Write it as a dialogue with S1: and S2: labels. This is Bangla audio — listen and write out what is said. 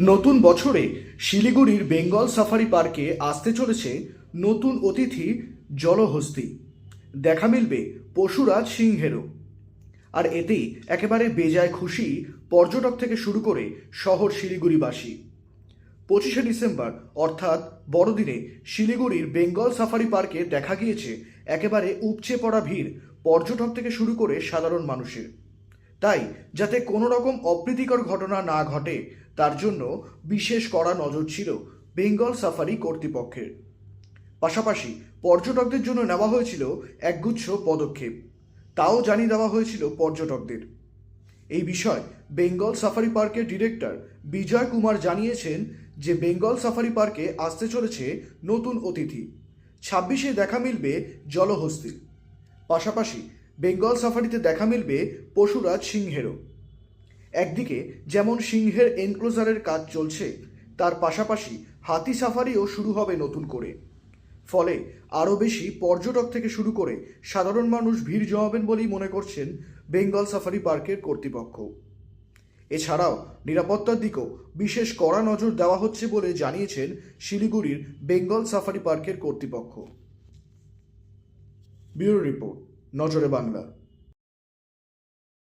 S1: নতুন বছরে শিলিগুড়ির বেঙ্গল সাফারি পার্কে আসতে চলেছে নতুন অতিথি জলহস্তি। দেখা মিলবে পশুরাজ সিংহেরও। আর এতেই একেবারে বেজায় খুশি পর্যটক থেকে শুরু করে শহর শিলিগুড়িবাসী। পঁচিশে ডিসেম্বর, অর্থাৎ বড়দিনে শিলিগুড়ির বেঙ্গল সাফারি পার্কে দেখা গিয়েছে একেবারে উপচে পড়া ভিড় পর্যটক থেকে শুরু করে সাধারণ মানুষের। তাই যাতে কোনো রকম অপ্রীতিকর ঘটনা না ঘটে তার জন্য বিশেষ কড়া নজর ছিল বেঙ্গল সাফারি কর্তৃপক্ষের। পাশাপাশি পর্যটকদের জন্য নেওয়া হয়েছিল একগুচ্ছ পদক্ষেপ। তাও জানিয়ে দেওয়া হয়েছিল পর্যটকদের। এই বিষয় বেঙ্গল সাফারি পার্কের ডিরেক্টর বিজয় কুমার জানিয়েছেন যে বেঙ্গল সাফারি পার্কে আসতে চলেছে নতুন অতিথি। ছাব্বিশে দেখা মিলবে জলহস্তি। পাশাপাশি বেঙ্গল সাফারিতে দেখা মিলবে পশুরাজ সিংহেরও। একদিকে যেমন সিংহের এনক্লোজারের কাজ চলছে, তার পাশাপাশি হাতি সাফারিও শুরু হবে নতুন করে। ফলে আরও বেশি পর্যটক থেকে শুরু করে সাধারণ মানুষ ভিড় জমাবেন বলেই মনে করছেন বেঙ্গল সাফারি পার্কের কর্তৃপক্ষ। এছাড়াও নিরাপত্তার দিকেও বিশেষ কড়া নজর দেওয়া হচ্ছে বলে জানিয়েছেন শিলিগুড়ির বেঙ্গল সাফারি পার্কের কর্তৃপক্ষ। ব্যুরো রিপোর্ট, নজরে বাংলা।